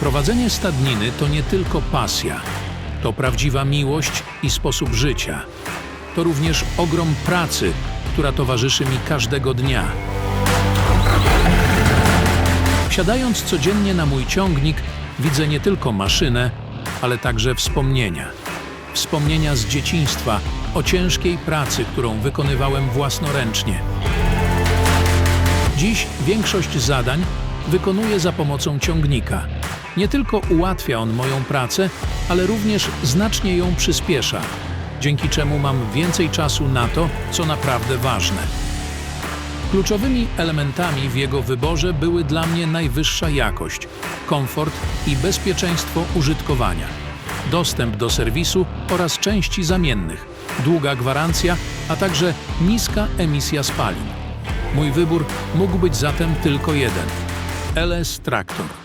Prowadzenie stadniny to nie tylko pasja, to prawdziwa miłość i sposób życia. To również ogrom pracy, która towarzyszy mi każdego dnia. Wsiadając codziennie na mój ciągnik, widzę nie tylko maszynę, ale także wspomnienia. Wspomnienia z dzieciństwa o ciężkiej pracy, którą wykonywałem własnoręcznie. Dziś większość zadań wykonuję za pomocą ciągnika. Nie tylko ułatwia on moją pracę, ale również znacznie ją przyspiesza, dzięki czemu mam więcej czasu na to, co naprawdę ważne. Kluczowymi elementami w jego wyborze były dla mnie najwyższa jakość, komfort i bezpieczeństwo użytkowania, dostęp do serwisu oraz części zamiennych, długa gwarancja, a także niska emisja spalin. Mój wybór mógł być zatem tylko jeden: LS Traktor.